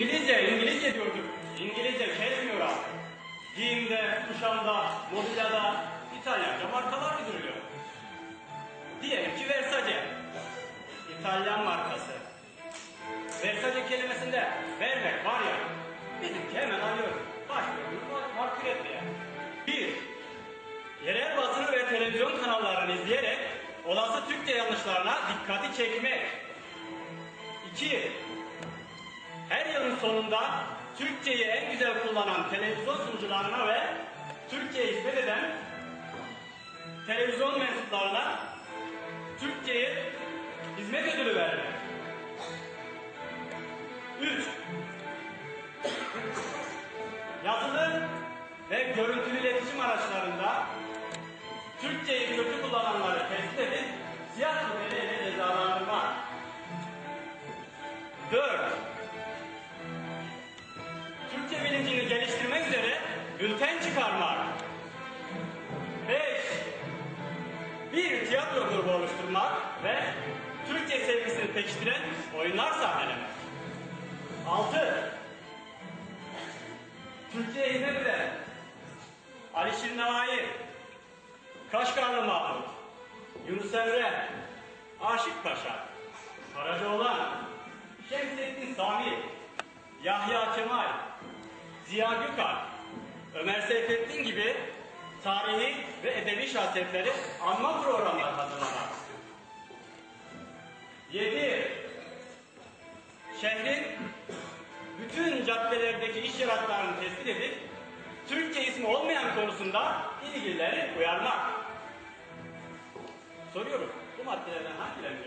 İngilizce, İngilizce diyorduk. İngilizce kesmiyor artık. Giyimde, kuşamda, mobilyada İtalyanca markalar uyduruluyor. Diyelim ki Versace. İtalyan markası. Versace kelimesinde vermek var ya, bizimki hemen alıyoruz. Başlıyoruz var üretmeye. Bir, yerel basını ve televizyon kanallarını izleyerek olası Türkçe yanlışlarına dikkati çekmek. İki, sonunda Türkçeyi en güzel kullanan televizyon sunucularına ve Türkçe'ye hizmet eden televizyon mensuplarına Türkçe'ye hizmet ödülü vermek. 3. Yazılı ve görüntülü iletişim araçlarında Türkçeyi kötü kullananları tespit edip siyah bedeliyle cezalandırmak. 4. geliştirmek üzere bülten çıkarmak. 5. Bir tiyatro grubu oluşturmak ve Türkçe sevgisini pekiştiren oyunlar sahnelemek. 6. Türkçe'ye hizmet eden Ali Şirin Havai, Kaşgarlı Mahmut, Yunus Emre, Aşık Paşa, Karacaoğlan, Şemsettin Sami, Yahya Kemal, Ziya Gökalp, Ömer Seyfettin gibi tarihi ve edebi şahsiyetleri anma programları hazırlamak. 7. Şehrin bütün caddelerdeki iş yaratlarını tespit edip Türkçe ismi olmayan konusunda ilgilileri uyarmak. Soruyorum, bu maddelerden hangilerini